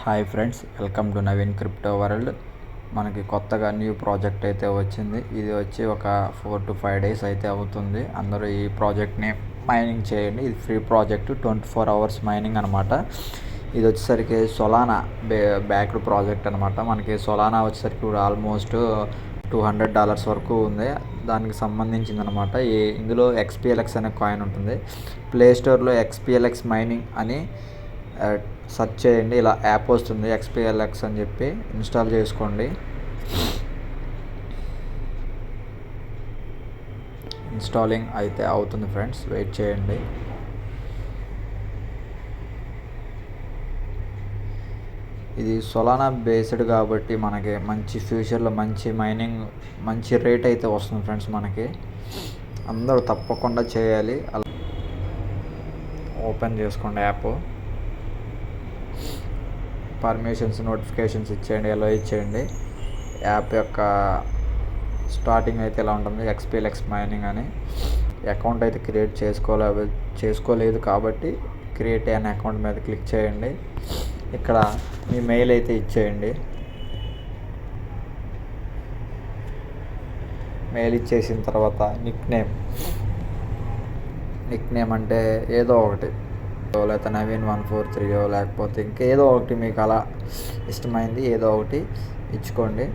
Hi friends welcome to Naveen crypto world. మనకి కొత్తగా new project అయితే వచ్చింది. ఇది వచ్చి ఒక ఫోర్ టు ఫైవ్ డేస్ అయితే అవుతుంది. అందరూ ఈ ప్రాజెక్ట్ని మైనింగ్ చేయండి. ఇది free project twenty four hours mining అనమాట ఇది వచ్చేసరికి సొలానా బే బ్యాక్డ్ ప్రాజెక్ట్ అనమాట మనకి సొలానా వచ్చేసరికి ఇప్పుడు ఆల్మోస్ట్ టూ హండ్రెడ్ డాలర్స్ వరకు ఉంది. దానికి సంబంధించింది అనమాట ఈ ఇందులో ఎక్స్పిఎల్ఎక్స్ అనే కాయిన్ ఉంటుంది. ప్లే స్టోర్లో ఎక్స్పిఎల్ఎక్స్ మైనింగ్ అని సెర్చ్ చేయండి. ఇలా యాప్ వస్తుంది. ఎక్స్పిఎల్ఎక్స్ అని చెప్పి ఇన్స్టాల్ చేసుకోండి. ఇన్స్టాలింగ్ అయితే అవుతుంది ఫ్రెండ్స్. వెయిట్ చేయండి. ఇది సొలానా బేస్డ్ కాబట్టి మనకి మంచి ఫ్యూచర్లో మంచి మైనింగ్ మంచి రేట్ అయితే వస్తుంది ఫ్రెండ్స్ మనకి. అందరూ తప్పకుండా చేయాలి. అలా ఓపెన్ చేసుకోండి యాప్. పర్మిషన్స్ నోటిఫికేషన్స్ ఇచ్చేయండి ఎలా ఇచ్చేయండి. యాప్ యొక్క స్టార్టింగ్ అయితే ఇలా ఉంటుంది? ఎక్స్పీలెక్స్ మైనింగ్ అని. అకౌంట్ అయితే క్రియేట్ చేసుకోలే చేసుకోలేదు కాబట్టి క్రియేట్ అయిన అకౌంట్ మీద క్లిక్ చేయండి. ఇక్కడ మీ మెయిల్ అయితే ఇచ్చేయండి. మెయిల్ ఇచ్చేసిన తర్వాత నిక్ నేమ్ నిక్ నేమ్ అంటే ఏదో ఒకటి. లేకపోతే నవీన్ వన్ ఫోర్ త్రీయో లేకపోతే ఇంకేదో ఒకటి మీకు అలా ఇష్టమైంది ఏదో ఒకటి ఇచ్చుకోండి.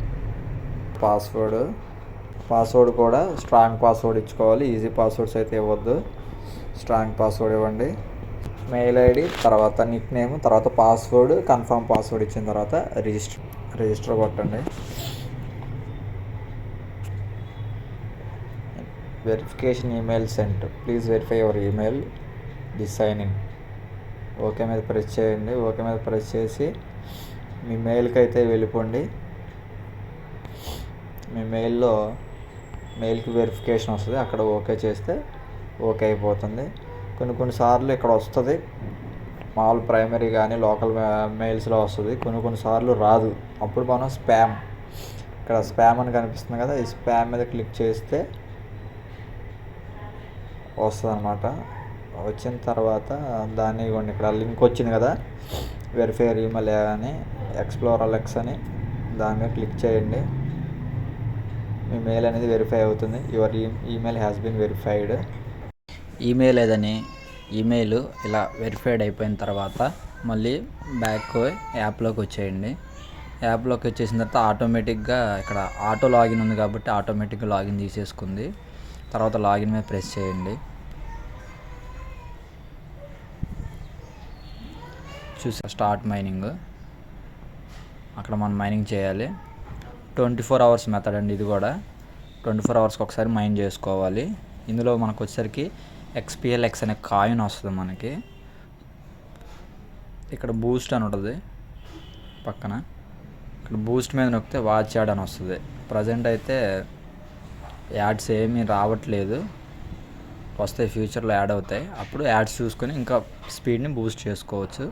పాస్వర్డ్ పాస్వర్డ్ కూడా స్ట్రాంగ్ పాస్వర్డ్ ఇచ్చుకోవాలి. ఈజీ పాస్వర్డ్స్ అయితే ఇవ్వద్దు. స్ట్రాంగ్ పాస్వర్డ్ ఇవ్వండి. మెయిల్ ఐడి తర్వాత నిక్ నేమ్ తర్వాత పాస్వర్డ్ కన్ఫర్మ్ పాస్వర్డ్ ఇచ్చిన తర్వాత రిజిస్టర్ రిజిస్టర్ కొట్టండి. Verification email sent please verify your email the sign in okay మీద ప్రెస్ చేయండి ఓకే మీద ప్రెస్ చేసి మీ మెయిల్కి అయితే వెళ్ళిపోండి. మీ మెయిల్లో మెయిల్కి వెరిఫికేషన్ వస్తుంది అక్కడ ఓకే చేస్తే ఓకే అయిపోతుంది. కొన్ని కొన్నిసార్లు ఇక్కడ వస్తుంది మామూలు ప్రైమరీ కానీ లోకల్ మెయిల్స్లో వస్తుంది కొన్ని కొన్నిసార్లు రాదు. అప్పుడు మనం స్పామ్ ఇక్కడ స్పామ్ అని కనిపిస్తుంది కదా ఈ స్పామ్ మీద క్లిక్ చేస్తే వస్తుంది అనమాట వచ్చిన తర్వాత దాన్ని ఇవ్వండి. ఇక్కడ లింక్ వచ్చింది కదా? వెరిఫైర్ ఈమెయిల్ అని ఎక్స్ప్లోర్ అలెక్స్ అని దాని మీద క్లిక్ చేయండి. మీ మెయిల్ అనేది వెరిఫై అవుతుంది. యువర్ ఈ email has been verified. Email ఏదని? ఈమెయిల్ ఇలా వెరిఫైడ్ అయిపోయిన తర్వాత మళ్ళీ బ్యాక్ యాప్లోకి వచ్చేయండి. యాప్లోకి వచ్చేసిన తర్వాత ఆటోమేటిక్గా ఇక్కడ ఆటో లాగిన్ ఉంది కాబట్టి ఆటోమేటిక్గా లాగిన్ తీసేసుకుంది. తర్వాత లాగిన్ మీద ప్రెస్ చేయండి. చూసా స్టార్ట్ మైనింగ్. అక్కడ మనం మైనింగ్ చేయాలి. ట్వంటీ ఫోర్ అవర్స్ మెథడ్ అండి ఇది కూడా. ట్వంటీ ఫోర్ అవర్స్కి ఒకసారి మైన్ చేసుకోవాలి. ఇందులో మనకు వచ్చేసరికి ఎక్స్పిఎల్ఎక్స్ అనే కాయిన్ వస్తుంది మనకి. ఇక్కడ బూస్ట్ అని ఉంటుంది. పక్కన. ఇక్కడ బూస్ట్ మీద నొక్కితే వాచ్ యాడ్ అని వస్తుంది. ప్రజెంట్ అయితే యాడ్స్ ఏమీ రావట్లేదు. వస్తాయి ఫ్యూచర్లో యాడ్ అవుతాయి. అప్పుడు యాడ్స్ చూసుకొని ఇంకా స్పీడ్ని బూస్ట్ చేసుకోవచ్చు.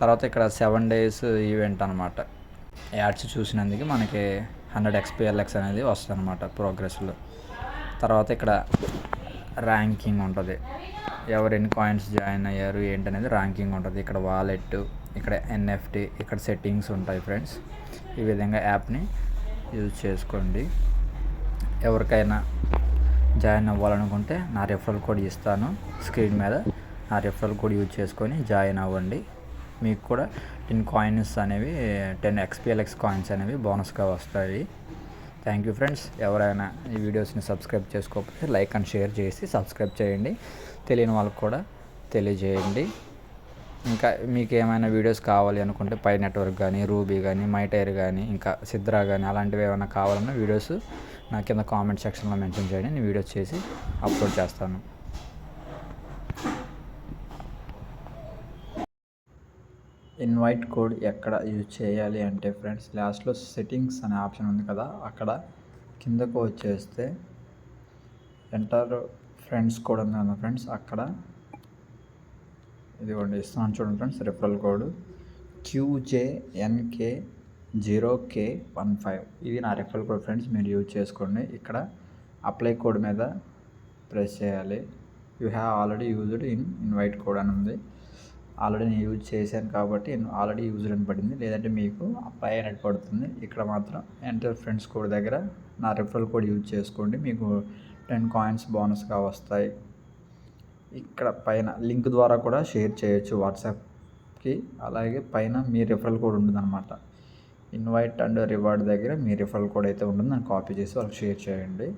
తర్వాత ఇక్కడ సెవెన్ డేస్ ఈవెంట్ అనమాట యాడ్స్ చూసినందుకు మనకి హండ్రెడ్ ఎక్స్పిఎల్ఎక్స్ అనేది వస్తుంది అనమాట ప్రోగ్రెస్లో తర్వాత ఇక్కడ ర్యాంకింగ్ ఉంటుంది. ఎవరు ఎన్ని కాయిన్స్ జాయిన్ అయ్యారు ఏంటనేది ర్యాంకింగ్ ఉంటుంది. ఇక్కడ వాలెట్ ఇక్కడ ఎన్ఎఫ్టి ఇక్కడ సెట్టింగ్స్ ఉంటాయి ఫ్రెండ్స్ ఈ విధంగా యాప్ని యూజ్ చేసుకోండి. ఎవరికైనా జాయిన్ అవ్వాలనుకుంటే నా రెఫరల్ కోడ్ ఇస్తాను. స్క్రీన్ మీద నా రెఫరల్ కోడ్ యూజ్ చేసుకొని జాయిన్ అవ్వండి. మీకు కూడా టెన్ కాయిన్స్ అనేవి టెన్ ఎక్స్పిఎల్ఎక్స్ కాయిన్స్ అనేవి బోనస్గా వస్తాయి. థ్యాంక్ యూ ఫ్రెండ్స్ ఎవరైనా ఈ వీడియోస్ని సబ్స్క్రైబ్ చేసుకోకపోతే లైక్ అండ్ షేర్ చేసి సబ్స్క్రైబ్ చేయండి. తెలియని వాళ్ళకి కూడా తెలియజేయండి. ఇంకా మీకు ఏమైనా వీడియోస్ కావాలి అనుకుంటే పై నెట్వర్క్ కానీ రూబీ కానీ మైటైర్ కానీ ఇంకా సిద్రా కానీ అలాంటివి ఏమైనా కావాలన్నా వీడియోస్ నా కింద కామెంట్ సెక్షన్లో మెన్షన్ చేయండి. నేను వీడియోస్ చేసి అప్లోడ్ చేస్తాను. ఇన్వైట్ కోడ్ ఎక్కడ యూజ్ చేయాలి అంటే ఫ్రెండ్స్ లాస్ట్లో సెట్టింగ్స్ అనే ఆప్షన్ ఉంది కదా అక్కడ కిందకు వచ్చేస్తే ఎంటర్ ఫ్రెండ్స్ కోడ్ ఉంది కదా ఫ్రెండ్స్ అక్కడ ఇదిగోండి ఇస్తున్నాను చూడండి friends referral code QJNK zero K one five ఇది నా రిఫరల్ కోడ్ ఫ్రెండ్స్ మీరు యూజ్ చేసుకోండి. ఇక్కడ అప్లై కోడ్ మీద ప్రెస్ చేయాలి. You have already used in invite code అని ఉంది. ఆల్రెడీ నేను యూజ్ చేశాను కాబట్టి ఆల్రెడీ యూజ్ అని పడింది. లేదంటే మీకు అప్లై అయినట్టు పడుతుంది. ఇక్కడ మాత్రం ఎంటర్ ఫ్రెండ్స్ కోడ్ దగ్గర నా రిఫరల్ కోడ్ యూజ్ చేసుకోండి. మీకు టెన్ కాయిన్స్ బోనస్గా వస్తాయి. ఇక్కడ పైన లింక్ ద్వారా కూడా షేర్ చేయొచ్చు వాట్సాప్కి. అలాగే పైన మీ రిఫరల్ కోడ్ ఉంటుందన్నమాట. ఇన్వైట్ అండ్ రివార్డ్ దగ్గర మీ రిఫరల్ కోడ్ అయితే ఉంటుంది. దాన్ని కాపీ చేసి వాళ్ళకి షేర్ చేయండి.